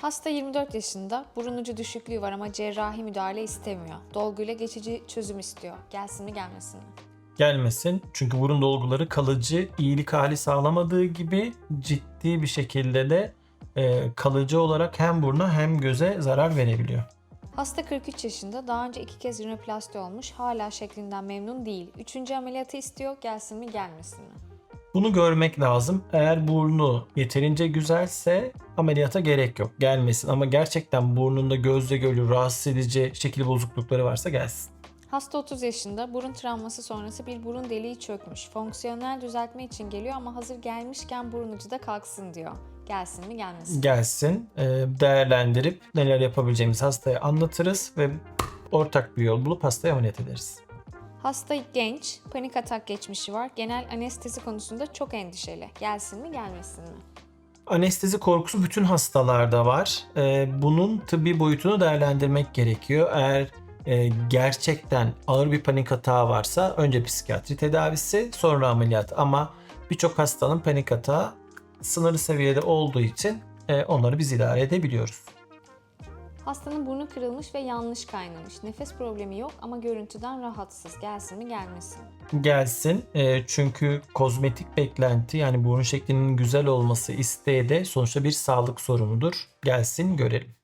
Hasta 24 yaşında, burun ucu düşüklüğü var ama cerrahi müdahale istemiyor. Dolguyla geçici çözüm istiyor. Gelsin mi gelmesin mi? Gelmesin çünkü burun dolguları kalıcı iyilik hali sağlamadığı gibi ciddi bir şekilde de e, kalıcı olarak hem buruna hem göze zarar verebiliyor. Hasta 43 yaşında, daha önce iki kez rinoplasti olmuş, hala şeklinden memnun değil. Üçüncü ameliyatı istiyor, gelsin mi gelmesin mi? Bunu görmek lazım. Eğer burnu yeterince güzelse ameliyata gerek yok. Gelmesin ama gerçekten burnunda gözle görülür rahatsız edici şekil bozuklukları varsa gelsin. Hasta 30 yaşında, burun travması sonrası bir burun deliği çökmüş. Fonksiyonel düzeltme için geliyor ama hazır gelmişken burun ucu da kalksın diyor. Gelsin mi gelmesin? Gelsin, e, değerlendirip neler yapabileceğimizi hastaya anlatırız ve ortak bir yol bulup hastaya ameliyat ederiz. Hasta genç, panik atak geçmişi var. Genel anestezi konusunda çok endişeli. Gelsin mi gelmesin mi? Anestezi korkusu bütün hastalarda var. Ee, bunun tıbbi boyutunu değerlendirmek gerekiyor. Eğer e, gerçekten ağır bir panik atağı varsa önce psikiyatri tedavisi sonra ameliyat. Ama birçok hastanın panik atağı sınırlı seviyede olduğu için e, onları biz idare edebiliyoruz. Hastanın burnu kırılmış ve yanlış kaynamış. Nefes problemi yok ama görüntüden rahatsız. Gelsin mi gelmesin? Gelsin e, çünkü kozmetik beklenti yani burun şeklinin güzel olması isteği de sonuçta bir sağlık sorunudur. Gelsin görelim.